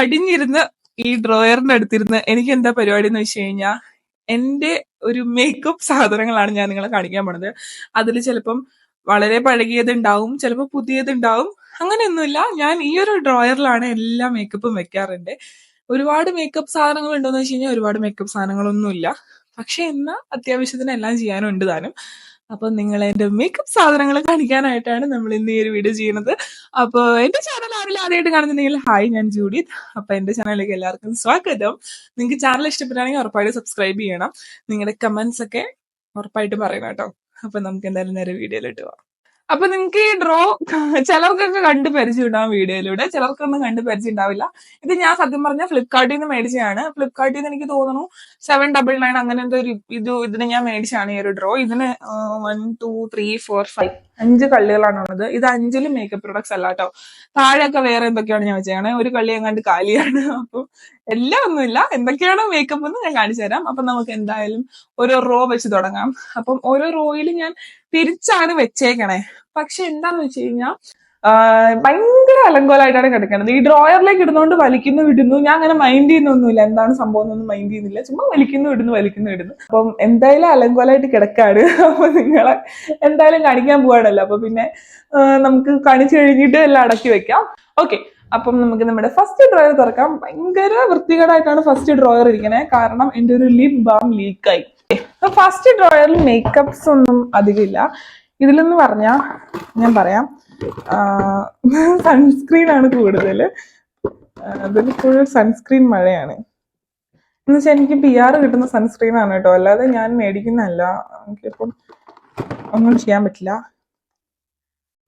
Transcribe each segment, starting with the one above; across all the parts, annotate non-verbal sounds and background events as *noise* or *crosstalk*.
പടിഞ്ഞിരുന്ന് ഈ ഡ്രോയറിന്റെ അടുത്തിരുന്ന് എനിക്ക് എന്താ പരിപാടി എന്ന് വെച്ച് കഴിഞ്ഞാൽ എന്റെ ഒരു മേക്കപ്പ് സാധനങ്ങളാണ് ഞാൻ നിങ്ങളെ കാണിക്കാൻ പോണത്. അതിൽ ചിലപ്പം വളരെ പഴകിയത് ഉണ്ടാവും ചിലപ്പോൾ പുതിയത് ഉണ്ടാവും അങ്ങനെയൊന്നുമില്ല. ഞാൻ ഈ ഒരു ഡ്രോയറിലാണ് എല്ലാ മേക്കപ്പും വെക്കാറുണ്ട്. ഒരുപാട് മേക്കപ്പ് സാധനങ്ങൾ ഉണ്ടോ എന്ന് വെച്ച് കഴിഞ്ഞാൽ ഒരുപാട് മേക്കപ്പ് സാധനങ്ങളൊന്നുമില്ല. പക്ഷെ എന്നാൽ അത്യാവശ്യത്തിന് എല്ലാം ചെയ്യാനും ഉണ്ട് താനും. അപ്പൊ നിങ്ങൾ എന്റെ മേക്കപ്പ് സാധനങ്ങൾ കാണിക്കാനായിട്ടാണ് നമ്മൾ ഇന്ന് ഈ ഒരു വീഡിയോ ചെയ്യുന്നത്. അപ്പോൾ എന്റെ ചാനൽ ആരെങ്കിലും ആദ്യമായിട്ട് കാണുന്നുണ്ടെങ്കിൽ ഹായ് ഞാൻ ജൂഡിത് അപ്പൊ എന്റെ ചാനലിലേക്ക് എല്ലാവർക്കും സ്വാഗതം. നിങ്ങൾക്ക് ചാനൽ ഇഷ്ടപ്പെട്ടാണെങ്കിൽ ഉറപ്പായിട്ട് സബ്സ്ക്രൈബ് ചെയ്യണം. നിങ്ങളുടെ കമന്റ്സ് ഒക്കെ ഉറപ്പായിട്ട് പറയണം കേട്ടോ. അപ്പൊ നമുക്ക് എന്തായാലും നേരെ വീഡിയോയിലിട്ട് പോവാം. അപ്പൊ നിങ്ങൾക്ക് ഈ ഡ്രോ *laughs* ചിലർക്കൊക്കെ കണ്ട് പരിചയം ഉണ്ടാവും വീഡിയോയിലൂടെ. ചിലർക്കൊന്നും കണ്ട് പരിചയം ഉണ്ടാവില്ല ഇത് ഞാൻ സത്യം പറഞ്ഞ ഫ്ലിപ്കാർട്ടിൽ നിന്ന് മേടിച്ചതാണ്. ഫ്ലിപ്കാർട്ടിൽ നിന്ന് എനിക്ക് തോന്നുന്നു സെവൻ ഡബിൾ നയൻ അങ്ങനത്തെ ഒരു ഇത് ഇതിന് ഞാൻ മേടിച്ചാണ് ഈ ഒരു ഡ്രോ ഇതിന് one two three four five അഞ്ച് കള്ളികളാണ് ഉള്ളത് ഇത് അഞ്ചിലും മേക്കപ്പ് പ്രൊഡക്ട്സ് അല്ല കേട്ടോ താഴെയൊക്കെ വേറെ എന്തൊക്കെയാണ് ഞാൻ വെച്ചേക്കണേ? ഒരു കള്ളി എങ്ങാണ്ട് കാലിയാണ്. *laughs* അപ്പം എല്ലാം ഒന്നുമില്ല. എന്തൊക്കെയാണ് മേക്കപ്പ് എന്ന് ഞാൻ കാണിച്ചു തരാം അപ്പൊ നമുക്ക് എന്തായാലും ഓരോ റോ വെച്ച് തുടങ്ങാം. അപ്പം ഓരോ റോയിൽ ഞാൻ തിരിച്ചാണ് വെച്ചേക്കണേ. പക്ഷെ എന്താന്ന് വെച്ച് കഴിഞ്ഞാൽ ഭയങ്കര അലങ്കോലായിട്ടാണ് കിടക്കുന്നത് ഈ ഡ്രോയറിലേക്ക് ഇടുന്നോണ്ട് വലിക്കുന്നു വിടുന്നു. ഞാൻ അങ്ങനെ മൈൻഡ് ചെയ്യുന്നൊന്നുമില്ല. എന്താണ് സംഭവം എന്നൊന്നും മൈൻഡ് ചെയ്യുന്നില്ല. ചുമ്മാ വലിക്കുന്നു ഇടുന്നു വലിക്കുന്നു ഇടുന്നു അപ്പം എന്തായാലും അലങ്കോലായിട്ട് കിടക്കാണ്. *laughs* അപ്പൊ നിങ്ങളെ എന്തായാലും കാണിക്കാൻ പോവാണല്ലോ. അപ്പൊ പിന്നെ നമുക്ക് കാണിച്ചു കഴിഞ്ഞിട്ട് എല്ലാം അടക്കി വെക്കാം. ഓക്കെ അപ്പം നമുക്ക് നമ്മുടെ ഫസ്റ്റ് ഡ്രോയർ തുറക്കാം. ഭയങ്കര വൃത്തികേടായിട്ടാണ് ഫസ്റ്റ് ഡ്രോയർ ഇരിക്കുന്നത് കാരണം എന്റെ ഒരു ലിപ് ബാം ലീക്കായി ഫസ്റ്റ് ഡ്രോയറിൽ മേക്കപ്സ് ഒന്നും അധികമില്ല ഇതിലെന്ന് പറഞ്ഞാൽ ഞാൻ പറയാം. സൺസ്ക്രീൻ ആണ് കൂടുതൽ ഫുൾ സൺസ്ക്രീൻ മഴയാണ്. എന്ന് വെച്ചാൽ എനിക്ക് പി ആർ കിട്ടുന്ന സൺസ്ക്രീൻ ആണ് കേട്ടോ. അല്ലാതെ ഞാൻ മേടിക്കുന്നതല്ല. എനിക്കിപ്പം ഒന്നും ചെയ്യാൻ പറ്റില്ല.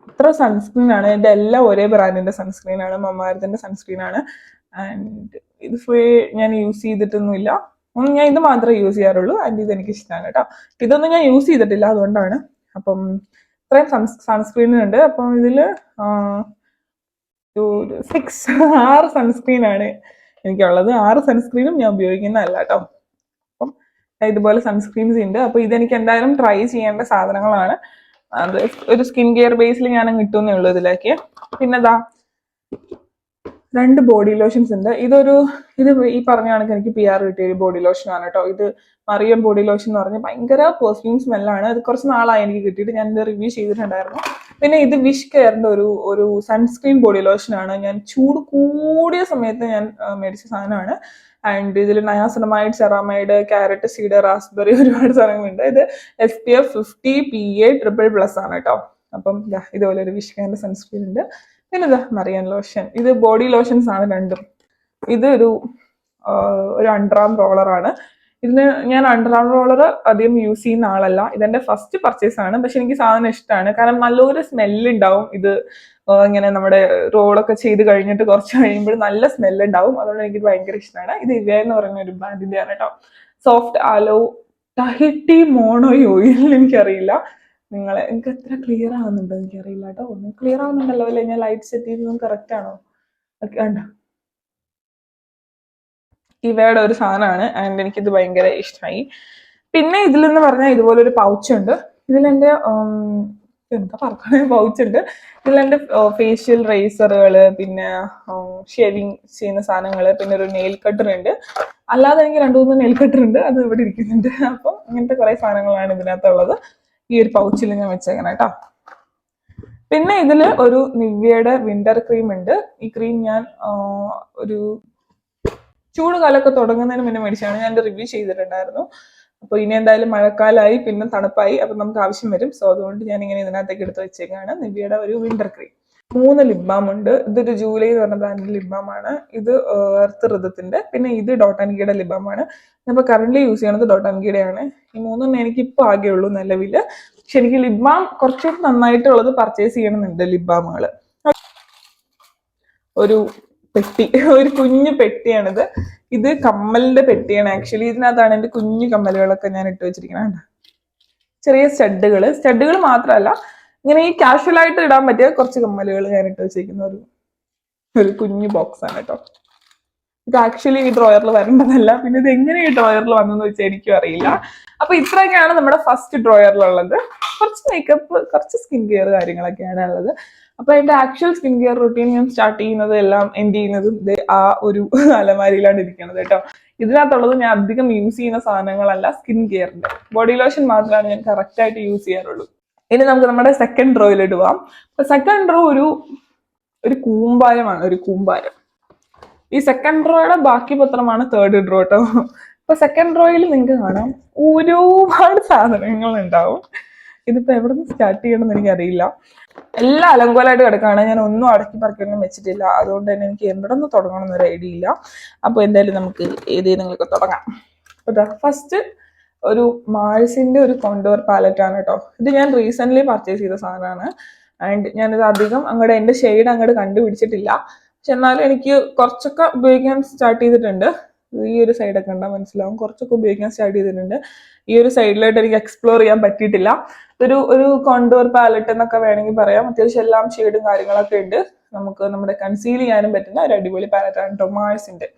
ഇത്ര സൺസ്ക്രീൻ ആണ്. എന്റെ എല്ലാം ഒരേ ബ്രാൻഡിന്റെ സൺസ്ക്രീൻ ആണ്. മമ്മാരത്തിന്റെ സൺസ്ക്രീൻ ആണ്. ആൻഡ് ഇത് ഫുൾ ഞാൻ യൂസ് ചെയ്തിട്ടൊന്നുമില്ല. ഞാൻ ഇത് മാത്രമേ യൂസ് ചെയ്യാറുള്ളൂ. ആൻഡ് ഇത് എനിക്ക് ഇഷ്ടമാണ് കേട്ടോ ഇതൊന്നും ഞാൻ യൂസ് ചെയ്തിട്ടില്ല അതുകൊണ്ടാണ്. അപ്പം ഇത്രയും സൺസ്ക്രീൻ ഉണ്ട്. അപ്പം ഇതിൽ സിക്സ് *laughs* ആറ് സൺസ്ക്രീൻ ആണ് എനിക്കുള്ളത്. ആറ് സൺസ്ക്രീനും ഞാൻ ഉപയോഗിക്കുന്നതല്ല കേട്ടോ. അപ്പം ഇതുപോലെ സൺസ്ക്രീൻസ് ഉണ്ട്. അപ്പൊ ഇതെനിക്ക് എന്തായാലും ട്രൈ ചെയ്യേണ്ട സാധനങ്ങളാണ്. അത് ഒരു സ്കിൻ കെയർ ബേസിൽ ഞാൻ കിട്ടുന്നേ ഉള്ളൂ ഇതിലേക്ക്. പിന്നെ ദാ രണ്ട് ബോഡി ലോഷൻസ് ഉണ്ട്. ഇതൊരു ഇത് ഈ പറഞ്ഞ കണക്ക് എനിക്ക് പി ആർ കിട്ടിയ ഒരു ബോഡി ലോഷൻ ആണ് കേട്ടോ ഇത് മറിയം ബോഡി ലോഷൻ എന്ന് പറഞ്ഞാൽ ഭയങ്കര പെർഫ്യൂം സ്മെല്ലാണ് അത് കുറച്ച് നാളായി എനിക്ക് കിട്ടിയിട്ട് ഞാൻ ഇത് റിവ്യൂ ചെയ്തിട്ടുണ്ടായിരുന്നു. പിന്നെ ഇത് വിഷ് കെയറിന്റെ ഒരു ഒരു സൺസ്ക്രീൻ ബോഡി ലോഷൻ ആണ്. ഞാൻ ചൂട് കൂടിയ സമയത്ത് ഞാൻ മേടിച്ച സാധനമാണ്. ആൻഡ് ഇതിൽ niacinamide ceramide carrot seed raspberry ഒരുപാട് സാധനങ്ങളുണ്ട്. ഇത് S P F fifty P A triple plus ആണ് കേട്ടോ അപ്പം ഇതുപോലെ ഒരു വിഷ് കെയറിന്റെ സൺസ്ക്രീൻ ഉണ്ട്. പിന്നെ ഇതാ മറിയൻ ലോഷൻ. ഇത് ബോഡി ലോഷൻസ് ആണ് രണ്ടും. ഇത് ഒരു ഒരു അണ്ടർആം റോളറാണ് ഇതിന് ഞാൻ അണ്ടർആം റോളർ അധികം യൂസ് ചെയ്യുന്ന ആളല്ല. ഇതെന്റെ ഫസ്റ്റ് പർച്ചേസ് ആണ്. പക്ഷെ എനിക്ക് സാധനം ഇഷ്ടമാണ് കാരണം നല്ലൊരു സ്മെല്ല് ഉണ്ടാവും ഇത് ഇങ്ങനെ നമ്മുടെ റോളൊക്കെ ചെയ്ത് കഴിഞ്ഞിട്ട് കുറച്ച് കഴിയുമ്പോൾ നല്ല സ്മെല്ല് ഉണ്ടാവും അതുകൊണ്ട് എനിക്ക് ഭയങ്കര ഇഷ്ടമാണ് ഇത് ഇവ എന്ന് പറയുന്ന ഒരു ബ്രാൻഡിന്റെ ആണ് കേട്ടോ സോഫ്റ്റ് ആലോ ടഹിറ്റി മോണോ ഓയിൽ എനിക്കറിയില്ല. നിങ്ങളെ. എനിക്ക് എത്ര ക്ലിയർ ആവുന്നുണ്ടോ. എനിക്കറിയില്ല കേട്ടോ. ഒന്ന് ക്ലിയർ ആവുന്നുണ്ടല്ലോ. അല്ലേ? ഞാൻ ലൈറ്റ് സെറ്റ് ചെയ്തതും കറക്റ്റ് ആണോ? ഓക്കെ ഉണ്ടോ ഇവയുടെ ഒരു സാധനമാണ്. ആൻഡ് എനിക്കിത് ഭയങ്കര ഇഷ്ടമായി. പിന്നെ ഇതിലെന്ന് പറഞ്ഞാൽ ഇതുപോലെ ഒരു പൗച്ച് ഉണ്ട്. ഇതിലെന്റെ ഉം, എന്താ പറക്കണ? പൗച്ച് ഉണ്ട്. ഇതിലെന്റെ ഫേഷ്യൽ റേസറുകൾ പിന്നെ ഷേവിങ് ചെയ്യുന്ന സാധനങ്ങൾ പിന്നെ ഒരു നെയിൽ കട്ടർ ഉണ്ട്. അല്ലാതെ എനിക്ക് രണ്ടു മൂന്ന് നെയിൽ കട്ടർ ഉണ്ട്. അത് ഇവിടെ ഇരിക്കുന്നുണ്ട്. അപ്പം അങ്ങനത്തെ കുറേ സാധനങ്ങളാണ് ഇതിനകത്തുള്ളത്. ഈ ഒരു പൗച്ചിൽ ഞാൻ വെച്ചേക്കണം കേട്ടോ പിന്നെ ഇതിൽ ഒരു നിവ്യയുടെ വിന്റർ ക്രീം ഉണ്ട്. ഈ ക്രീം ഞാൻ ഒരു ചൂട് കാലമൊക്കെ തുടങ്ങുന്നതിന് മുന്നേ മേടിച്ചാണ്. ഞാൻ റിവ്യൂ ചെയ്തിട്ടുണ്ടായിരുന്നു. അപ്പൊ ഇനി എന്തായാലും മഴക്കാലമായി പിന്നെ തണുപ്പായി അപ്പൊ നമുക്ക് ആവശ്യം വരും. സോ അതുകൊണ്ട് ഞാൻ ഇങ്ങനെ ഇതിനകത്തേക്ക് എടുത്ത് വെച്ചേക്കാണ് നിവ്യയുടെ ഒരു വിന്റർ ക്രീം മൂന്ന് ലിപ് ഉണ്ട് ഇതൊരു ജൂലൈ എന്ന് പറഞ്ഞ ബ്രാൻഡിന്റെ ലിപ് ആണ് ഇത് എർത്ത് ഋതത്തിന്റെ. പിന്നെ ഇത് ഡോട്ടാൻകിയുടെ ലിപ് ബാം ആണ് ഞാനിപ്പോ കറന്റ് യൂസ് ചെയ്യണത് ഡോട്ടാൻകിയുടെ ആണ് ഈ മൂന്നെണ്ണം എനിക്ക് ഇപ്പൊ ആകെ ഉള്ളൂ നിലവിൽ. പക്ഷെ എനിക്ക് ലിപ് കുറച്ചുകൂടി നന്നായിട്ടുള്ളത് പർച്ചേസ് ചെയ്യണമെന്നുണ്ട് ലിപ് ഒരു പെട്ടി ഒരു കുഞ്ഞു പെട്ടിയാണിത്. ഇത് കമ്മലിന്റെ പെട്ടിയാണ്. ആക്ച്വലി ഇതിനകത്താണ് എന്റെ കുഞ്ഞു കമ്മലുകളൊക്കെ ഞാൻ ഇട്ട് വെച്ചിരിക്കുന്നത്? ചെറിയ സ്റ്റഡുകൾ സ്റ്റഡുകൾ മാത്രമല്ല ഇങ്ങനെ ഈ കാഷ്വൽ ആയിട്ട് ഇടാൻ പറ്റിയ കുറച്ച് കമ്മലുകൾ ഞാൻ ഇട്ട് വെച്ചിരിക്കുന്ന ഒരു ഒരു കുഞ്ഞു ബോക്സ് ആണ് കേട്ടോ. ഇത് ആക്ച്വലി ഈ ഡ്രോയറിൽ വരേണ്ടതല്ല. പിന്നെ ഇത് എങ്ങനെ ഈ ഡ്രോയറിൽ വന്നെന്ന് വെച്ചാൽ എനിക്കും അറിയില്ല. അപ്പൊ ഇത്രയൊക്കെയാണ് നമ്മുടെ ഫസ്റ്റ് ഡ്രോയറിലുള്ളത് കുറച്ച് മേക്കപ്പ് കുറച്ച് സ്കിൻ കെയർ കാര്യങ്ങളൊക്കെയാണ് ഉള്ളത്. അപ്പൊ എന്റെ ആക്ച്വൽ സ്കിൻ കെയർ റുട്ടീൻ ഞാൻ സ്റ്റാർട്ട് ചെയ്യുന്നത് എല്ലാം എൻഡ് ചെയ്യുന്നതും ഇത് ആ ഒരു *laughs* അലമാരിയിലാണ് ഇരിക്കുന്നത് കേട്ടോ. ഇതിനകത്തുള്ളത് ഞാൻ അധികം യൂസ് ചെയ്യുന്ന സാധനങ്ങളല്ല സ്കിൻ കെയറിന്റെ ബോഡി ലോഷൻ മാത്രമാണ് ഞാൻ കറക്റ്റ് ആയിട്ട് യൂസ് ചെയ്യാറുള്ളൂ. ഇനി നമുക്ക് നമ്മുടെ സെക്കൻഡ് റോയിലോട്ട് പോവാം. സെക്കൻഡ് റോ ഒരു ഒരു കൂമ്പാരമാണ് ഒരു കൂമ്പാരം. ഈ സെക്കൻഡ് റോയുടെ ബാക്കി പത്രമാണ് തേർഡ് ഡ്രോ കേട്ടോ അപ്പൊ സെക്കൻഡ് റോയിൽ നിങ്ങൾക്ക് കാണാം ഒരുപാട് സാധനങ്ങൾ ഉണ്ടാവും. ഇതിപ്പോ എവിടെ നിന്ന് സ്റ്റാർട്ട് ചെയ്യണമെന്ന് എനിക്കറിയില്ല. എല്ലാം അലങ്കോലായിട്ട് കിടക്കുകയാണ്. ഞാൻ ഒന്നും അടക്കി പറക്കൊന്നും വെച്ചിട്ടില്ല. അതുകൊണ്ട് തന്നെ എനിക്ക് എവിടെ നിന്ന് തുടങ്ങണം എന്നൊരു ഐഡിയ ഇല്ല. അപ്പൊ എന്തായാലും നമുക്ക് ഏതേതെങ്കിലുമൊക്കെ തുടങ്ങാം. ഫസ്റ്റ് ഒരു മാൾസിന്റെ ഒരു കോണ്ടോർ പാലറ്റ് ആണ് കേട്ടോ ഇത് ഞാൻ റീസെന്റ് പർച്ചേസ് ചെയ്ത സാധനമാണ്. ആൻഡ് ഞാനിത് അധികം അങ്ങോട്ട് എന്റെ ഷെയ്ഡ് അങ്ങോട്ട് കണ്ടുപിടിച്ചിട്ടില്ല. പക്ഷെ എന്നാലും എനിക്ക് കുറച്ചൊക്കെ ഉപയോഗിക്കാൻ സ്റ്റാർട്ട് ചെയ്തിട്ടുണ്ട്. ഈ ഒരു സൈഡൊക്കെ ഉണ്ടാ മനസ്സിലാവും. കുറച്ചൊക്കെ ഉപയോഗിക്കാൻ സ്റ്റാർട്ട് ചെയ്തിട്ടുണ്ട്. ഈ ഒരു സൈഡിലായിട്ട് എനിക്ക് എക്സ്പ്ലോർ ചെയ്യാൻ പറ്റിയിട്ടില്ല. ഒരു ഒരു കോണ്ടോർ പാലറ്റ് എന്നൊക്കെ വേണമെങ്കിൽ പറയാം. അത്യാവശ്യം എല്ലാം ഷെയ്ഡും കാര്യങ്ങളൊക്കെ ഉണ്ട്. നമുക്ക് നമ്മുടെ കൺസീൽ ചെയ്യാനും പറ്റുന്ന ഒരു അടിപൊളി പാലറ്റാണ് മാൾസിന്റെ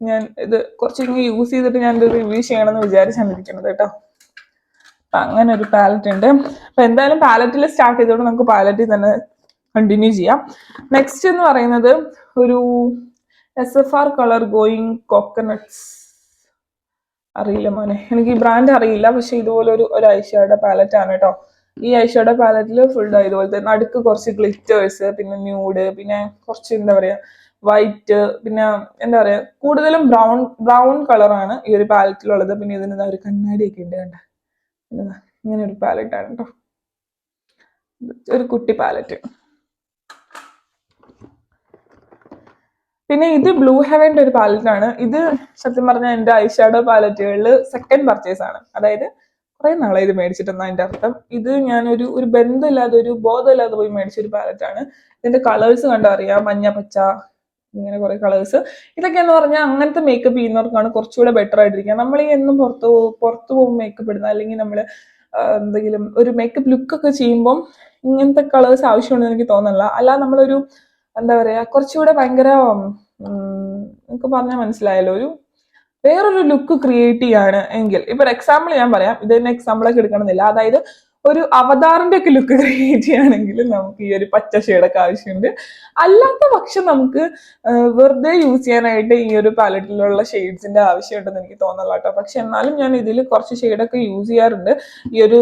ഞാൻ ഇത് കുറച്ച് യൂസ് ചെയ്തിട്ട് ഞാൻ ഇത് റിവ്യൂ ചെയ്യണമെന്ന് വിചാരിച്ചാണ് ഇരിക്കുന്നത് കേട്ടോ. അപ്പൊ അങ്ങനെ ഒരു പാലറ്റ് ഉണ്ട്. അപ്പൊ എന്തായാലും പാലറ്റിൽ സ്റ്റാർട്ട് ചെയ്തോണ്ട് നമുക്ക് പാലറ്റിൽ തന്നെ കണ്ടിന്യൂ ചെയ്യാം. നെക്സ്റ്റ് എന്ന് പറയുന്നത് ഒരു S F R colour going coconuts അറിയില്ല മോനെ. എനിക്ക് ഈ ബ്രാൻഡ് അറിയില്ല. പക്ഷെ ഇതുപോലെ ഒരു ഒരു ഐഷയുടെ പാലറ്റ് ആണ് കേട്ടോ. ഈ ഐഷയുടെ പാലറ്റിൽ ഫുൾ ഇതുപോലത്തെ നടുക്ക് കുറച്ച് ഗ്ലിറ്റേഴ്സ് പിന്നെ ന്യൂഡ് പിന്നെ കുറച്ച് എന്താ പറയാ വൈറ്റ് പിന്നെ എന്താ പറയാ കൂടുതലും ബ്രൗൺ ബ്രൗൺ കളറാണ് ഈ ഒരു പാലറ്റിലുള്ളത്. പിന്നെ ഇതിന് ഒരു കണ്ണാടിയൊക്കെ ഉണ്ട് കണ്ട. ഇങ്ങനെ ഒരു പാലറ്റ് ആണ് കേട്ടോ. ഒരു കുട്ടി പാലറ്റ്. പിന്നെ ഇത് ബ്ലൂ ഹെവന്റെ ഒരു പാലറ്റ് ആണ് ഇത് സത്യം പറഞ്ഞാൽ എന്റെ ഷാഡോ പാലറ്റുകളിൽ സെക്കൻഡ് പർച്ചേസ് ആണ്. അതായത് കുറേ നാളെ ഇത് മേടിച്ചിട്ടെന്നാ അതിന്റെ അർത്ഥം. ഇത് ഞാനൊരു ഒരു ബന്ധമില്ലാതെ ഒരു ബോധമില്ലാതെ പോയി മേടിച്ച ഒരു പാലറ്റ് ആണ് ഇതിന്റെ കളേഴ്സ് കണ്ടറിയാം മഞ്ഞ പച്ച ഇങ്ങനെ കുറെ കളേഴ്സ് ഇതൊക്കെ എന്ന് പറഞ്ഞാൽ അങ്ങനത്തെ മേക്കപ്പ് ചെയ്യുന്നവർക്കാണ് കുറച്ചുകൂടെ ബെറ്റർ ആയിട്ടിരിക്കുക. നമ്മൾ ഈ എന്നും പുറത്ത് പുറത്ത് പോകും മേക്കപ്പ് ഇടുന്ന അല്ലെങ്കിൽ നമ്മൾ എന്തെങ്കിലും ഒരു മേക്കപ്പ് ലുക്ക് ഒക്കെ ചെയ്യുമ്പം ഇങ്ങനത്തെ കളേഴ്സ് ആവശ്യമുണ്ടെന്ന് എനിക്ക് തോന്നുന്നില്ല. അല്ലാതെ നമ്മളൊരു എന്താ പറയാ കുറച്ചുകൂടെ ഭയങ്കര നിങ്ങൾക്ക് പറഞ്ഞാൽ മനസ്സിലായല്ലോ. ഒരു വേറൊരു ലുക്ക് ക്രിയേറ്റ് ചെയ്യാണ് എങ്കിൽ. ഇപ്പൊ ഒരു എക്സാമ്പിൾ ഞാൻ പറയാം. ഇത് തന്നെ എക്സാമ്പിളൊക്കെ എടുക്കണമെന്നില്ല. അതായത് ഒരു അവതാറിന്റെ ഒക്കെ ലുക്ക് ക്രിയേറ്റ് ചെയ്യുകയാണെങ്കിൽ നമുക്ക് ഈ ഒരു പച്ച ഷെയ്ഡൊക്കെ ആവശ്യമുണ്ട്. അല്ലാത്ത പക്ഷം നമുക്ക് വെറുതെ യൂസ് ചെയ്യാനായിട്ട് ഈ ഒരു പാലറ്റിലുള്ള ഷെയ്ഡ്സിന്റെ ആവശ്യമുണ്ടെന്ന് എനിക്ക് തോന്നല കേട്ടോ. പക്ഷെ എന്നാലും ഞാൻ ഇതിൽ കുറച്ച് ഷെയ്ഡൊക്കെ യൂസ് ചെയ്യാറുണ്ട്. ഈ ഒരു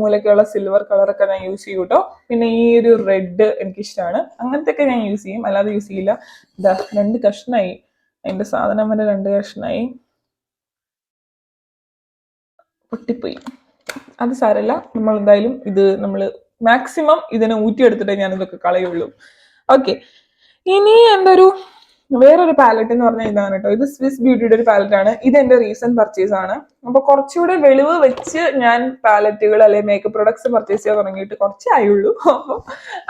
മൂലക്കുള്ള സിൽവർ കളറൊക്കെ ഞാൻ യൂസ് ചെയ്യും കേട്ടോ. പിന്നെ ഈ ഒരു റെഡ് എനിക്കിഷ്ടമാണ്. അങ്ങനത്തെ ഒക്കെ ഞാൻ യൂസ് ചെയ്യും. അല്ലാതെ യൂസ് ചെയ്യില്ല. രണ്ട് കഷ്ണമായി അതിന്റെ സാധനം വരെ രണ്ട് കഷ്ണമായി പൊട്ടിപ്പോയി. അത് സാരല്ല. നമ്മൾ എന്തായാലും ഇത് നമ്മൾ മാക്സിമം ഇതിനെ ഊറ്റിയെടുത്തിട്ടേ ഞാൻ ഇതൊക്കെ കളയുള്ളൂ. ഓക്കെ ഇനി ഒരു വേറൊരു പാലറ്റ് എന്ന് പറഞ്ഞാൽ ഇതാണ് കേട്ടോ ഇത് സ്വിസ് ബ്യൂട്ടിയുടെ ഒരു പാലറ്റ് ആണ്. ഇത് എന്റെ റീസെന്റ് പർച്ചേസ് ആണ്. അപ്പൊ കുറച്ചുകൂടെ വെളിവ് വെച്ച് ഞാൻ പാലറ്റുകൾ അല്ലെങ്കിൽ മേക്കപ്പ് പ്രൊഡക്ട്സ് പർച്ചേസ് ചെയ്യാൻ തുടങ്ങിയിട്ട് കുറച്ചേ ആയുള്ളൂ. അപ്പൊ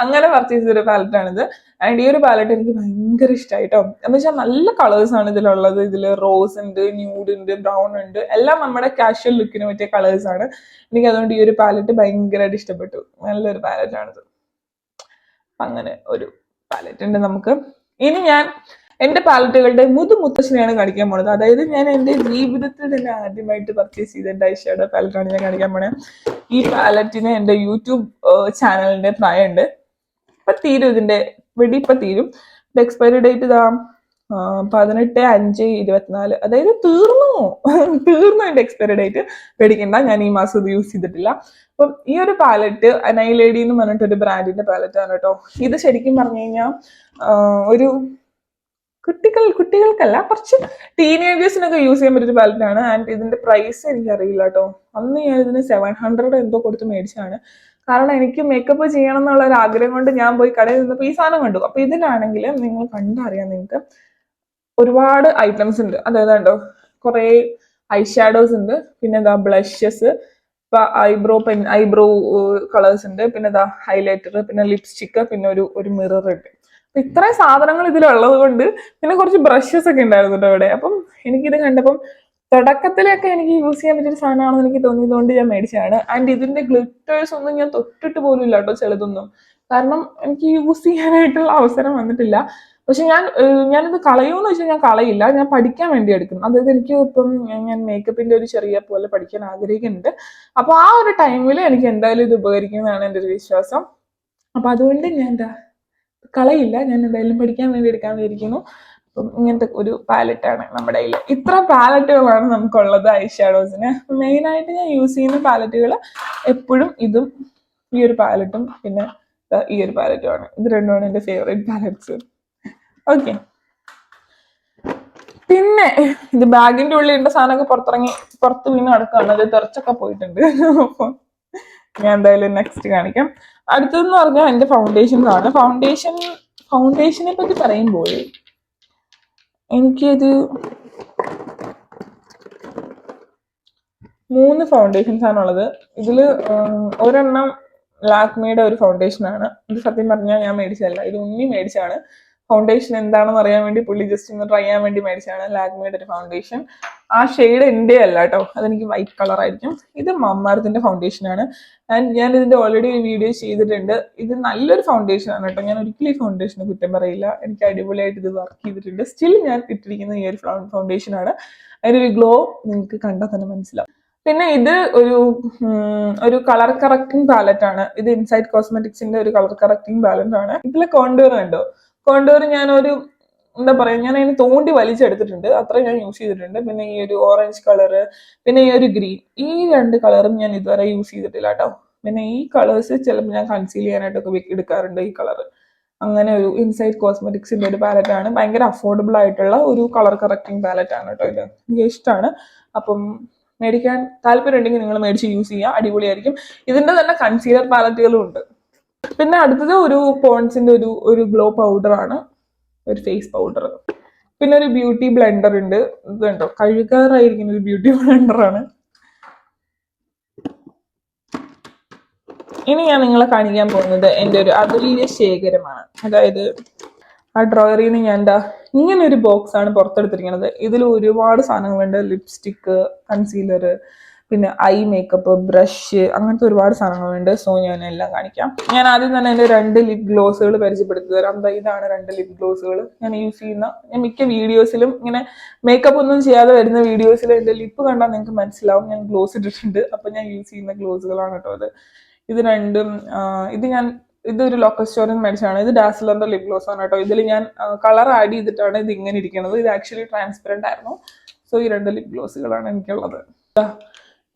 അങ്ങനെ പർച്ചേസ് ചെയ്തൊരു പാലറ്റ് ആണിത്. ആൻഡ് ഈ ഒരു പാലറ്റ് എനിക്ക് ഭയങ്കര ഇഷ്ടമായി കേട്ടോ എന്ന് വെച്ചാൽ നല്ല കളേഴ്സാണ് ഇതിലുള്ളത്. ഇതിൽ റോസ് ഉണ്ട് ന്യൂഡ് ഉണ്ട് ബ്രൗൺ ഉണ്ട്. എല്ലാം നമ്മുടെ കാഷ്വൽ ലുക്കിന് പറ്റിയ കളേഴ്സ് ആണ്. എനിക്ക് അതുകൊണ്ട് ഈ ഒരു പാലറ്റ് ഭയങ്കരമായിട്ട് ഇഷ്ടപ്പെട്ടു. നല്ലൊരു പാലറ്റ് ആണിത്. അപ്പൊ അങ്ങനെ ഒരു പാലറ്റ് ഉണ്ട് നമുക്ക്. ഇനി ഞാൻ എന്റെ പാലറ്റുകളുടെ മുതു മുത്തശ്ശനെയാണ് കാണിക്കാൻ പോണത്. അതായത് ഞാൻ എന്റെ ജീവിതത്തിൽ തന്നെ ആദ്യമായിട്ട് പർച്ചേസ് ചെയ്ത എന്റെ ഐഷയുടെ പാലറ്റാണ് ഞാൻ കാണിക്കാൻ പോണേ. ഈ പാലറ്റിന് എന്റെ യൂട്യൂബ് ചാനലിന്റെ പ്രായമുണ്ട്. അപ്പൊ തീരും ഇതിന്റെ വെടി ഇപ്പൊ തീരും. എക്സ്പയറി ഡേറ്റ് ഇതാ പതിനെട്ട് അഞ്ച് ഇരുപത്തിനാല്. അതായത് തീർന്നു. തീർന്നു എന്റെ എക്സ്പയറി ഡേറ്റ് പേടിക്കണ്ട ഞാൻ ഈ മാസം ഇത് യൂസ് ചെയ്തിട്ടില്ല. അപ്പം ഈ ഒരു പാലറ്റ് അനൈലേഡി എന്ന് പറഞ്ഞിട്ട് ഒരു ബ്രാൻഡിന്റെ പാലറ്റ് ആണ് കേട്ടോ ഇത് ശരിക്കും പറഞ്ഞു കഴിഞ്ഞാൽ ഒരു കുട്ടികൾ കുട്ടികൾക്കല്ല കുറച്ച് ടീനേജേഴ്സിനൊക്കെ യൂസ് ചെയ്യാൻ പറ്റിയ പാലറ്റാണ് ആൻഡ് ഇതിന്റെ പ്രൈസ് എനിക്ക് അറിയില്ല കേട്ടോ അന്ന് ഞാൻ ഇതിന് സെവൻ ഹൺഡ്രഡ് എന്തോ കൊടുത്ത് മേടിച്ചതാണ്. കാരണം എനിക്ക് മേക്കപ്പ് ചെയ്യണം എന്നുള്ള ഒരു ആഗ്രഹം കൊണ്ട് ഞാൻ പോയി കടയിൽ നിന്നപ്പോൾ ഈ സാധനം കണ്ടു. അപ്പൊ ഇതിലാണെങ്കിൽ നിങ്ങൾ കണ്ടറിയാം നിങ്ങൾക്ക് ഒരുപാട് ഐറ്റംസ് ഉണ്ട്. അതായത് കണ്ടോ കുറേ ഐ ഷാഡോസ് ഉണ്ട്. പിന്നെ എന്താ ബ്ലഷസ് ഇപ്പൊ ഐബ്രോ പെൻ ഐബ്രോ കളേഴ്സ് ഉണ്ട്. പിന്നെ എന്താ ഹൈലൈറ്റർ പിന്നെ ലിപ്സ്റ്റിക്ക് പിന്നെ ഒരു ഒരു മിറർ ഉണ്ട്. അപ്പൊ ഇത്രയും സാധനങ്ങൾ ഇതിലുള്ളത് കൊണ്ട് പിന്നെ കുറച്ച് ബ്രഷസ് ഒക്കെ ഉണ്ടായിരുന്നു അവിടെ അപ്പം എനിക്കിത് കണ്ടപ്പം തുടക്കത്തിലൊക്കെ എനിക്ക് യൂസ് ചെയ്യാൻ പറ്റിയ സാധനമാണെന്ന് എനിക്ക് തോന്നിയതുകൊണ്ട് ഞാൻ മേടിച്ചതാണ്. ആൻഡ് ഇതിന്റെ ഗ്ലിറ്റേഴ്സ് ഒന്നും ഞാൻ തൊട്ടിട്ട് പോലും ഇല്ല കേട്ടോ ചിലതൊന്നും കാരണം എനിക്ക് യൂസ് ചെയ്യാനായിട്ടുള്ള അവസരം വന്നിട്ടില്ല. പക്ഷെ ഞാൻ ഞാനിത് കളയുമെന്ന് വെച്ചാൽ ഞാൻ കളയില്ല. ഞാൻ പഠിക്കാൻ വേണ്ടി എടുക്കും അതായത് എനിക്ക് ഇപ്പം ഞാൻ- മേക്കപ്പിന്റെ ഒരു ചെറിയ പോലെ പഠിക്കാൻ ആഗ്രഹിക്കുന്നുണ്ട്. അപ്പൊ ആ ഒരു ടൈമിൽ എനിക്ക് എന്തായാലും ഇത് ഉപകരിക്കുന്നതാണ് എന്റെ ഒരു വിശ്വാസം. അപ്പൊ അതുകൊണ്ട് ഞാൻ എന്താ കളയില്ല. ഞാൻ എന്തായാലും പഠിക്കാൻ വേണ്ടി എടുക്കാൻ വിചാരിക്കുന്നു അപ്പം ഇങ്ങനത്തെ ഒരു പാലറ്റാണ് നമ്മുടെ കയ്യിൽ ഇത്ര പാലറ്റുകളാണ് നമുക്കുള്ളത് ഐ ഷാഡോസിന് മെയിനായിട്ട് ഞാൻ യൂസ് ചെയ്യുന്ന പാലറ്റുകൾ എപ്പോഴും ഇതും ഈ ഒരു പാലറ്റും പിന്നെ ഈ ഒരു പാലറ്റുമാണ് ഇത് രണ്ടുമാണ് എന്റെ ഫേവറേറ്റ് പാലറ്റ്സ് ഓക്കെ പിന്നെ ഇത് ബാഗിന്റെ ഉള്ളിൽ ഇട്ട സാധനമൊക്കെ പുറത്തിറങ്ങി പുറത്ത് വീണ് നടക്കുകയാണ്. അത് തെറച്ചൊക്കെ പോയിട്ടുണ്ട്. ഞാൻ എന്തായാലും നെക്സ്റ്റ് കാണിക്കാം. അടുത്തതെന്ന് പറഞ്ഞാൽ എന്റെ ഫൗണ്ടേഷൻസ് ആണ് ഫൗണ്ടേഷൻ ഫൗണ്ടേഷനെ പറ്റി പറയുമ്പോൾ എനിക്കത് മൂന്ന് ഫൗണ്ടേഷൻസ് ആണുള്ളത്. ഇതിൽ ഒരെണ്ണം ലാക്മിയുടെ ഒരു ഫൗണ്ടേഷൻ ആണ്. ഇത് സത്യം പറഞ്ഞാൽ ഞാൻ മേടിച്ചതല്ല. ഇത് ഉണ്ണി മേടിച്ചാണ് ഫൗണ്ടേഷൻ എന്താണെന്ന് അറിയാൻ വേണ്ടി പുള്ളി ജസ്റ്റ് ഒന്ന് ട്രൈ ചെയ്യാൻ വേണ്ടി മേടിച്ചതാണ് ലാക്മിയുടെ ഒരു ഫൗണ്ടേഷൻ ആ ഷെയ്ഡ് എന്റെ അല്ല കേട്ടോ. അതെനിക്ക് വൈറ്റ് കളർ ആയിരിക്കും. ഇത് ഫൗണ്ടേഷൻ ആണ്. ആൻഡ് ഞാൻ ഇതിന്റെ ഓൾറെഡി ഒരു വീഡിയോ ചെയ്തിട്ടുണ്ട്. ഇത് നല്ലൊരു ഫൗണ്ടേഷൻ ആണ് കേട്ടോ. ഞാൻ ഒരിക്കലും ഈ ഫൗണ്ടേഷനെ കുറ്റം പറയില്ല. എനിക്ക് അടിപൊളിയായിട്ട് ഇത് വർക്ക് ചെയ്തിട്ടുണ്ട്. സ്റ്റിൽ ഞാൻ ഇട്ടിരിക്കുന്ന ഈ ഒരു ഫൗണ്ടേഷൻ ആണ്. അതിനൊരു ഗ്ലോ നിങ്ങൾക്ക് കണ്ടാൽ തന്നെ മനസ്സിലാവും. പിന്നെ ഇത് ഒരു ഒരു കളർ കറക്റ്റിംഗ് പാലറ്റ് ആണ്. ഇത് ഇൻസൈഡ് കോസ്മെറ്റിക്സിന്റെ ഒരു കളർ കറക്റ്റിംഗ് പാലറ്റ് ആണ്. ഇതിലെ കോണ്ടൂർ കണ്ടോ? കോണ്ടൂർ ഞാൻ ഒരു എന്താ പറയാ ഞാൻ അതിന് തോണ്ടി വലിച്ചെടുത്തിട്ടുണ്ട്. അത്ര ഞാൻ യൂസ് ചെയ്തിട്ടുണ്ട്. പിന്നെ ഈ ഒരു ഓറഞ്ച് കളറ് പിന്നെ ഈ ഒരു ഗ്രീൻ ഈ രണ്ട് കളറും ഞാൻ ഇതുവരെ യൂസ് ചെയ്തിട്ടില്ല കേട്ടോ പിന്നെ ഈ കളേഴ്സ് ചിലപ്പോൾ ഞാൻ കൺസീൽ ചെയ്യാനായിട്ടൊക്കെ എടുക്കാറുണ്ട് ഈ കളർ അങ്ങനെ ഒരു ഇൻസൈഡ് കോസ്മെറ്റിക്സിന്റെ ഒരു പാലറ്റ് ആണ്. ഭയങ്കര അഫോർഡബിൾ ആയിട്ടുള്ള ഒരു കളർ കറക്റ്റിംഗ് പാലറ്റ് ആണ് കേട്ടോ ഇത്. എനിക്ക് ഇഷ്ടമാണ് അപ്പം മേടിക്കാൻ താല്പര്യം ഉണ്ടെങ്കിൽ നിങ്ങൾ മേടിച്ച് യൂസ് ചെയ്യുക അടിപൊളിയായിരിക്കും. ഇതിന്റെ തന്നെ കൺസീലർ പാലറ്റുകളും ഉണ്ട്. പിന്നെ അടുത്തത് ഒരു പോൺസിന്റെ ഒരു ഒരു ഗ്ലോ പൗഡർ ആണ് ഒരു ഫേസ് പൗഡർ. പിന്നെ ഒരു ബ്യൂട്ടി ബ്ലെൻഡർ ഉണ്ട്. ഇത് കണ്ടോ? കഴുകാറായിരിക്കുന്ന ഒരു ബ്യൂട്ടി ബ്ലെൻഡർ ആണ്. ഇനി ഞാൻ നിങ്ങളെ കാണിക്കാൻ പോകുന്നത് എന്റെ ഒരു അതുല്യ ശേഖരമാണ്. അതായത് ആ ഡ്രോയറിൽ നിന്ന് ഞാൻ എന്താ ഇങ്ങനെ ഒരു ബോക്സ് ആണ് പുറത്തെടുത്തിരിക്കുന്നത്. ഇതിൽ ഒരുപാട് സാധനങ്ങളുണ്ട്. ലിപ്സ്റ്റിക്ക് കൺസീലർ പിന്നെ ഐ മേക്കപ്പ് ബ്രഷ് അങ്ങനത്തെ ഒരുപാട് സാധനങ്ങളുണ്ട്. സോ ഞാൻ എല്ലാം കാണിക്കാം. ഞാൻ ആദ്യം തന്നെ എന്റെ രണ്ട് ലിപ് ഗ്ലോസുകൾ പരിചയപ്പെടുത്തി തരാം. ഇതാണ് രണ്ട് ലിപ് ഗ്ലോസുകൾ ഞാൻ യൂസ് ചെയ്യുന്ന ഞാൻ മിക്ക വീഡിയോസിലും ഇങ്ങനെ മേക്കപ്പ് ഒന്നും ചെയ്യാതെ വരുന്ന വീഡിയോസിൽ എന്റെ ലിപ്പ് കണ്ടാൽ നിങ്ങൾക്ക് മനസ്സിലാവും. ഞാൻ ഗ്ലോസ് ഇട്ടിട്ടുണ്ട്. അപ്പം ഞാൻ യൂസ് ചെയ്യുന്ന ഗ്ലോസുകളാണ് കേട്ടോ അത്. ഇത് രണ്ടും ഇത് ഞാൻ ഇതൊരു ലോക്കൽ സ്റ്റോറിൽ നിന്ന് മേടിച്ചതാണ്. ഇത് ഡാസിലറിന്റെ ലിപ് ഗ്ലോസ് ആണ് കേട്ടോ ഇതിൽ ഞാൻ കളർ ആഡ് ചെയ്തിട്ടാണ് ഇത് ഇങ്ങനെ ഇരിക്കുന്നത്. ഇത് ആക്ച്വലി ട്രാൻസ്പെറന്റ് ആയിരുന്നു. സോ ഈ രണ്ട് ലിപ് ഗ്ലോസുകളാണ് എനിക്കുള്ളത്.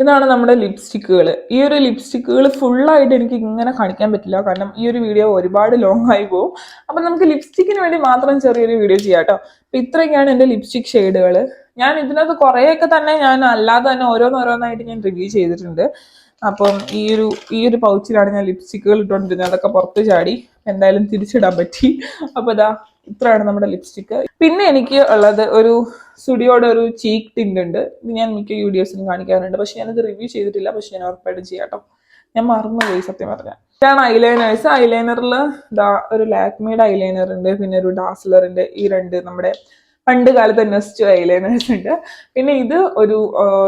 ഇതാണ് നമ്മുടെ ലിപ്സ്റ്റിക്കുകൾ ഈ ഒരു ലിപ്സ്റ്റിക്കുകൾ ഫുള്ളായിട്ട് എനിക്ക് ഇങ്ങനെ കാണിക്കാൻ പറ്റില്ല. കാരണം ഈ ഒരു വീഡിയോ ഒരുപാട് ലോങ് ആയി പോകും അപ്പം നമുക്ക് ലിപ്സ്റ്റിക്കിന് വേണ്ടി മാത്രം ചെറിയൊരു വീഡിയോ ചെയ്യാം കേട്ടോ. അപ്പം ഇത്രയൊക്കെയാണ് എന്റെ ലിപ്സ്റ്റിക് ഷെയ്ഡുകൾ ഞാൻ ഇതിനകത്ത് കുറേയൊക്കെ തന്നെ ഞാൻ അല്ലാതെ തന്നെ ഓരോന്നോരോന്നായിട്ട് ഞാൻ റിവ്യൂ ചെയ്തിട്ടുണ്ട്. അപ്പം ഈ ഒരു ഈ ഒരു പൗച്ചിലാണ് ഞാൻ ലിപ്സ്റ്റിക്കുകൾ ഇട്ടുകൊണ്ടിരുന്നത് അതൊക്കെ പുറത്ത് ചാടി. എന്തായാലും തിരിച്ചിടാൻ പറ്റി. അപ്പം ഇതാ ഇത്രയാണ് നമ്മുടെ ലിപ്സ്റ്റിക്ക് പിന്നെ എനിക്ക് ഉള്ളത് ഒരു സ്റ്റുഡിയോയുടെ ഒരു ചീക്ക് ടിന്റ് ഉണ്ട്. ഇത് ഞാൻ മിക്ക വീഡിയോസിലും കാണിക്കാറുണ്ട്. പക്ഷെ ഞാനത് റിവ്യൂ ചെയ്തിട്ടില്ല. പക്ഷെ ഞാൻ ഉറപ്പായിട്ട് ചെയ്യാം കേട്ടോ. ഞാൻ മറന്നുപോയി സത്യം പറഞ്ഞാൽ ഇതാണ് ഐലൈനേഴ്സ് ഐലൈനറിൽ ദാ ഒരു ലാക്മിയുടെ ഐലൈനർ ഉണ്ട്. പിന്നെ ഒരു ഡാസ്ലറിന്റെ ഈ രണ്ട് നമ്മുടെ പണ്ട് കാലത്ത് നെസ്റ്റ് ഐലൈനേഴ്സ് ഉണ്ട്. പിന്നെ ഇത് ഒരു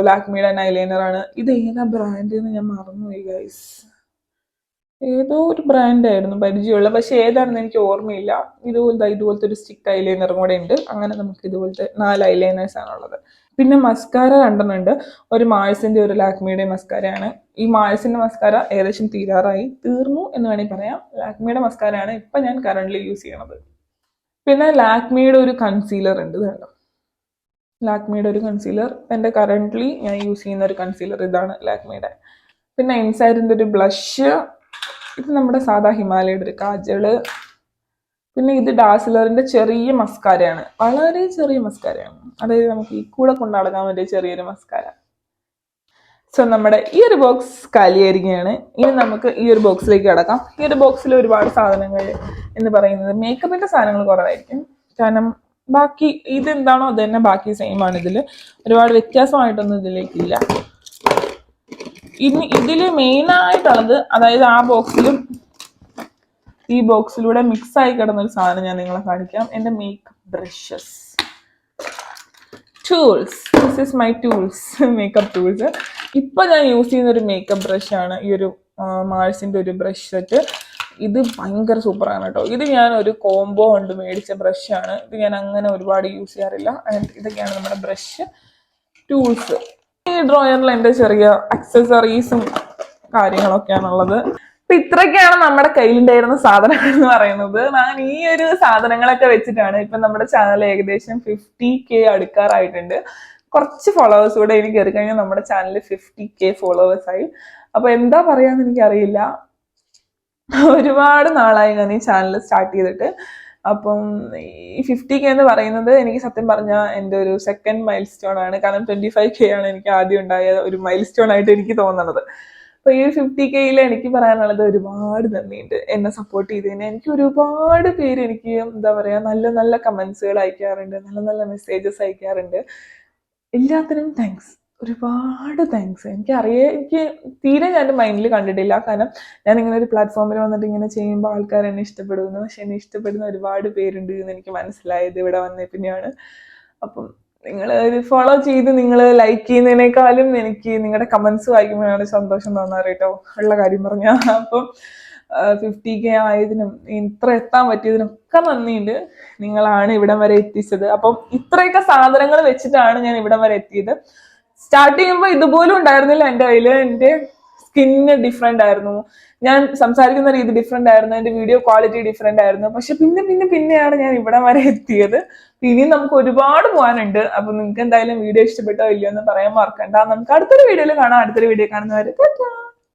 ലാക്മിയുടെ ഐലൈനർ ആണ്. ഇത് ഏതാ ബ്രാൻഡ് എന്ന് ഞാൻ മറന്നുപോയി ഗൈസ് ഏതോ ഒരു ബ്രാൻഡായിരുന്നു പരിചയമുള്ള പക്ഷെ ഏതാണെന്ന് എനിക്ക് ഓർമ്മയില്ല. ഇതുപോലത്തെ ഇതുപോലത്തെ ഒരു സ്റ്റിക്ക് ഐലൈനറും കൂടെ ഉണ്ട്. അങ്ങനെ നമുക്ക് ഇതുപോലത്തെ നാല് ഐലൈനേഴ്സ് ആണുള്ളത് പിന്നെ മസ്കാര രണ്ടെണ്ണമുണ്ട്. ഒരു മാഴ്സിന്റെ ഒരു ലാക്മിയുടെ മസ്കാരയാണ് ഈ മാഴ്സിന്റെ മസ്കാര ഏകദേശം തീരാറായി. തീർന്നു എന്ന് വേണമെങ്കിൽ പറയാം. ലാക്മിയുടെ മസ്കാരയാണ് ഇപ്പൊ ഞാൻ കറണ്ട്ലി യൂസ് ചെയ്യണത്. പിന്നെ ലാക്മിയുടെ ഒരു കൺസീലർ ഉണ്ട് ഇതാണ് ലാക്മിയുടെ ഒരു കൺസീലർ എന്റെ കറന്റ്ലി ഞാൻ യൂസ് ചെയ്യുന്ന ഒരു കൺസീലർ ഇതാണ് ലാക്മിയുടെ. പിന്നെ ഇൻസൈഡിന്റെ ഒരു ബ്ലഷ് ഇത് നമ്മുടെ സാധാ ഹിമാലയയുടെ ഒരു കാജൾ. പിന്നെ ഇത് ഡാസിലറിന്റെ ചെറിയ മസ്കാരയാണ്. വളരെ ചെറിയ മസ്കാരയാണ്. അതായത് നമുക്ക് ഈ കൂടെ കൊണ്ടാടക്കാൻ വേണ്ടി ചെറിയൊരു മസ്കാര. സോ നമ്മുടെ ഈ ഒരു ബോക്സ് കാലിയായിരിക്കുകയാണ്. ഇനി നമുക്ക് ഈ ഒരു ബോക്സിലേക്ക് കടക്കാം. ഈ ഒരു ബോക്സിൽ ഒരുപാട് സാധനങ്ങൾ എന്ന് പറയുന്നത് മേക്കപ്പിന്റെ സാധനങ്ങൾ കുറവായിരിക്കും. കാരണം ബാക്കി ഇതെന്താണോ അത് തന്നെ ബാക്കി സെയിം ആണ് ഇതിൽ ഒരുപാട് വ്യത്യാസമായിട്ടൊന്നും ഇതിലേക്കില്ല. ഇനി ഇതിൽ മെയിൻ ആയിട്ടുള്ളത് അതായത് ആ ബോക്സിലും ഈ ബോക്സിലൂടെ മിക്സ് ആയി കിടന്ന ഒരു സാധനം ഞാൻ നിങ്ങളെ കാണിക്കാം. എന്റെ makeup brushes tools this is my tools makeup tools ഇപ്പൊ ഞാൻ യൂസ് ചെയ്യുന്ന ഒരു മേക്കപ്പ് ബ്രഷ് ആണ്. ഈ ഒരു മാഴ്സിന്റെ ഒരു ബ്രഷ് സെറ്റ് ഇത് ഭയങ്കര സൂപ്പറാണ് കേട്ടോ. ഇത് ഞാൻ ഒരു കോംബോ കൊണ്ട് മേടിച്ച ബ്രഷാണ് ഇത് ഞാൻ അങ്ങനെ ഒരുപാട് യൂസ് ചെയ്യാറില്ല. ഇതൊക്കെയാണ് നമ്മുടെ ബ്രഷ് ടൂൾസ് ഈ ഡ്രോയറിൽ എന്റെ ചെറിയ അക്സസറീസും കാര്യങ്ങളൊക്കെയാണുള്ളത്. അപ്പൊ ഇത്രയൊക്കെയാണ് നമ്മുടെ കയ്യിലുണ്ടായിരുന്ന സാധനങ്ങൾ എന്ന് പറയുന്നത്. ഞാൻ ഈ ഒരു സാധനങ്ങളൊക്കെ വെച്ചിട്ടാണ് ഇപ്പൊ നമ്മുടെ ചാനൽ ഏകദേശം ഫിഫ്റ്റി കെ അടുക്കാറായിട്ടുണ്ട്. കുറച്ച് ഫോളോവേഴ്സ് കൂടെ എനിക്ക് കയറി കഴിഞ്ഞാൽ നമ്മുടെ ചാനൽ ഫിഫ്റ്റി കെ ഫോളോവേഴ്സ് ആയി. അപ്പൊ എന്താ പറയാന്ന് എനിക്കറിയില്ല. ഒരുപാട് നാളായി ഞാൻ ഈ ചാനൽ സ്റ്റാർട്ട് ചെയ്തിട്ട്. അപ്പം ഈ ഫിഫ്റ്റി കെ എന്ന് പറയുന്നത് എനിക്ക് സത്യം പറഞ്ഞാൽ എന്റെ ഒരു സെക്കൻഡ് മൈൽ സ്റ്റോൺ ആണ്. കാരണം ട്വന്റി ഫൈവ് കെ ആണ് എനിക്ക് ആദ്യം ഉണ്ടായ ഒരു മൈൽ സ്റ്റോൺ ആയിട്ട് എനിക്ക് തോന്നുന്നത് അപ്പൊ ഈ ഫിഫ്റ്റി കെയിൽ എനിക്ക് പറയാനുള്ളത് ഒരുപാട് നന്ദിയുണ്ട് എന്നെ സപ്പോർട്ട് ചെയ്തതിന്. എനിക്ക് ഒരുപാട് പേര് എനിക്ക് എന്താ പറയാ നല്ല നല്ല കമന്റ്സുകൾ അയക്കാറുണ്ട് നല്ല നല്ല മെസ്സേജസ് അയക്കാറുണ്ട്. എല്ലാത്തിനും താങ്ക്സ് ഒരുപാട് താങ്ക്സ് എനിക്ക് എനിക്ക് തീരെ ഞാൻ മൈൻഡിൽ കണ്ടിട്ടില്ല. കാരണം ഞാൻ ഇങ്ങനെ ഒരു പ്ലാറ്റ്ഫോമിൽ വന്നിട്ട് ഇങ്ങനെ ചെയ്യുമ്പോൾ ആൾക്കാർ എന്നെ ഇഷ്ടപ്പെടുന്നു. പക്ഷെ എന്നെ ഇഷ്ടപ്പെടുന്ന ഒരുപാട് പേരുണ്ട് എന്ന് എനിക്ക് മനസ്സിലായത് ഇവിടെ വന്നേ പിന്നെയാണ്. അപ്പം നിങ്ങൾ ഒരു ഫോളോ ചെയ്ത് നിങ്ങൾ ലൈക്ക് ചെയ്യുന്നതിനേക്കാളും എനിക്ക് നിങ്ങളുടെ കമൻസ് വായിക്കുമ്പോഴാണ് സന്തോഷം തോന്നാറ് കേട്ടോ. ഉള്ള കാര്യം പറഞ്ഞാൽ അപ്പം ഫിഫ്റ്റി കെ ആയതിനും ഇത്ര എത്താൻ പറ്റിയതിനും ഒക്കെ നന്ദിയുണ്ട്. നിങ്ങളാണ് ഇവിടം വരെ എത്തിച്ചത്. അപ്പം ഇത്രയൊക്കെ സാധനങ്ങൾ വെച്ചിട്ടാണ് ഞാൻ ഇവിടം വരെ എത്തിയത്. സ്റ്റാർട്ട് ചെയ്യുമ്പോൾ ഇതുപോലും ഉണ്ടായിരുന്നില്ല എന്റെ കയ്യിൽ എന്റെ സ്കിന്ന് ഡിഫറെന്റ് ആയിരുന്നു. ഞാൻ സംസാരിക്കുന്ന രീതി ഡിഫറെന്റ് ആയിരുന്നു. എന്റെ വീഡിയോ ക്വാളിറ്റി ഡിഫറെന്റ് ആയിരുന്നു. പക്ഷെ പിന്നെ പിന്നെ പിന്നെയാണ് ഞാൻ ഇവിടെ വരെ എത്തിയത്. ഇനിയും നമുക്ക് ഒരുപാട് പോകാനുണ്ട്. അപ്പൊ നിങ്ങൾക്ക് എന്തായാലും വീഡിയോ ഇഷ്ടപ്പെട്ടോ ഇല്ലയോ എന്ന് പറയാൻ മറക്കണ്ട. നമുക്ക് അടുത്തൊരു വീഡിയോയിൽ കാണാം. അടുത്തൊരു വീഡിയോ കാണുന്നവരെ